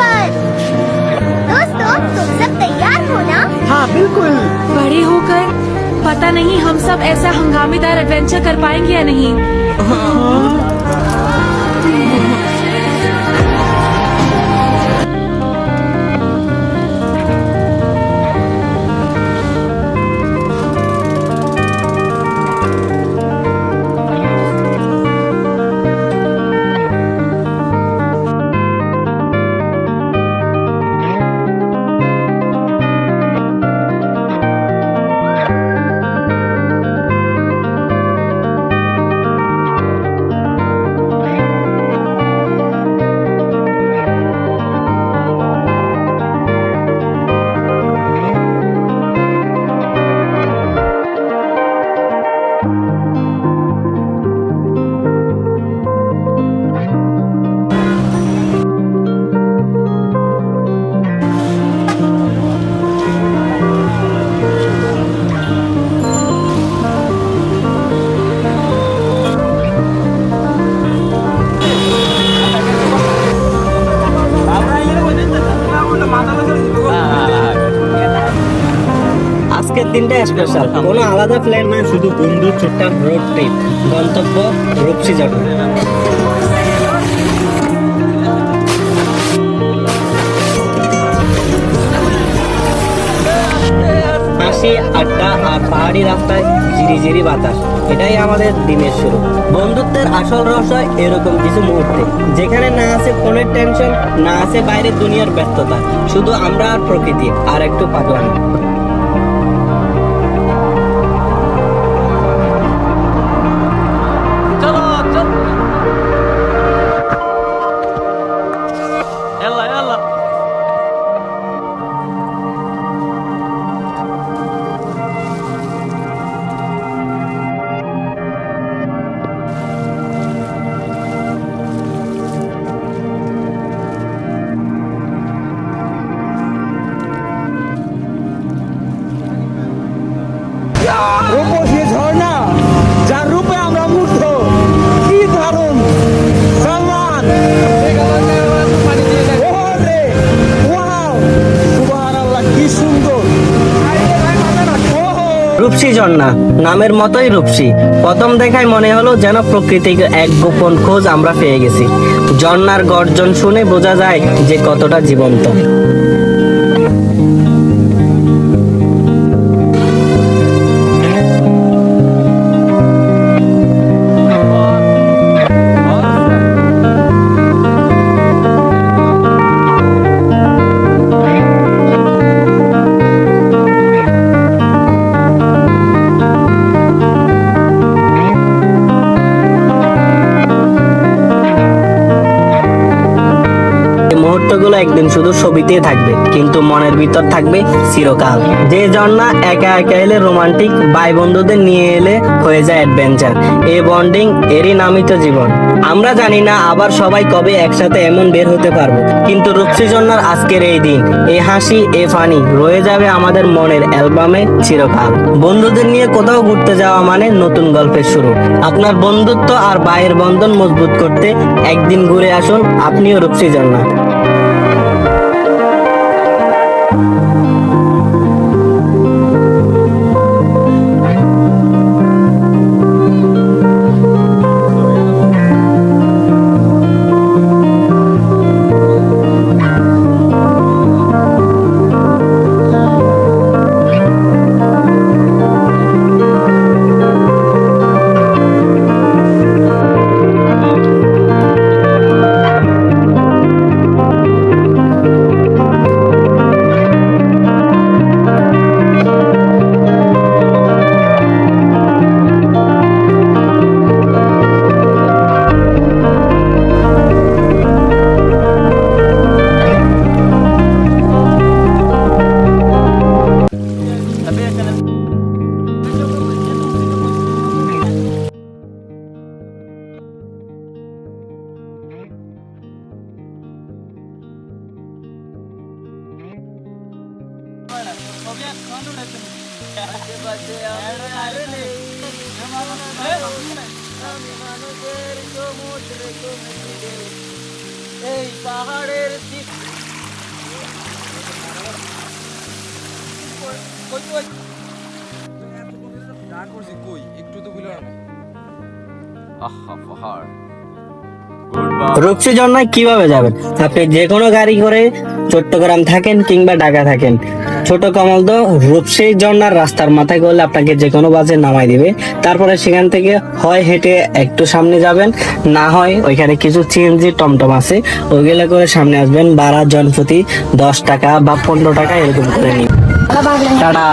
पर। दोस्तों तुम सब तैयार हो ना? हाँ बिल्कुल। बड़े होकर? पता नहीं हम सब ऐसा हंगामेदार एडवेंचर कर पाएँगे या नहीं। আজকের দিনটা স্পেশাল কোনো আলাদা প্ল্যান না শুধু বন্ধু ছোট্ট রোড ট্রিপ গন্তব্য রূপসী হাসি আড্ডা আর পাহাড়ি রাস্তায় ঝিরিঝিরি বাতাস। এটাই আমাদের দিনের শুরু। বন্ধুত্বের আসল রহস্য এরকম কিছু মুহূর্তে। যেখানে না আছে ফোনের টেনশন না আছে বাইরের দুনিয়ার ব্যস্ততা। শুধু আমরা আর প্রকৃতি, আর একটু পাগলামি। রূপসী ঝর্ণা নামের মতোই রূপসী। প্রথম দেখায় মনে হলো যেন প্রকৃতির এক গোপন খোঁজ আমরা পেয়ে গেছি। ঝর্ণার গর্জন শুনে বোঝা যায় যে কতটা জীবন্ত। মুহূর্তগুলো একদিন শুধু ছবিতে থাকবে, কিন্তু মনের ভিতর থাকবে চিরকাল। যে ঝর্ণা একা একা এলে রোমান্টিক ভাই বন্ধুদের নিয়ে এলে হয়ে যায় অ্যাডভেঞ্চার এই বন্ডিং এরই নামই তো জীবন। আমরা জানি না আবার সবাই কবে একসাথে এমন বের হতে পারব, কিন্তু রূপসী ঝর্ণার আজকের এই দিন এই হাসি, এ ফানি, রয়ে যাবে আমাদের মনের অ্যালবামে চিরকাল। বন্ধুদের নিয়ে কোথাও ঘুরতে যাওয়া মানে নতুন গল্পের শুরু। আপনার বন্ধুত্ব আর ভাইয়ের বন্ধন মজবুত করতে একদিন ঘুরে আসুন, আপনিও রূপসী ঝর্ণা thank you এই পাহাড়ের রূপসী কীভাবে যাবেন? আপনি যে কোনো গাড়ি করে চট্টগ্রাম থাকেন কিংবা ঢাকা থাকেন। ছোট কমল তো রূপসী ঝর্ণার রাস্তার মাথায় গেলে আপনাকে যে কোনো বাসে নামাই দিবে। তারপরে সেখান থেকে হয় হেঁটে একটু সামনে যাবেন না হয় ওইখানে কিছু সিএনজি টমটম আছে ওইগুলো করে সামনে আসবেন বারা জনপ্রতি দশ টাকা বা পনেরো টাকা এরকম করে নিন। টাটা।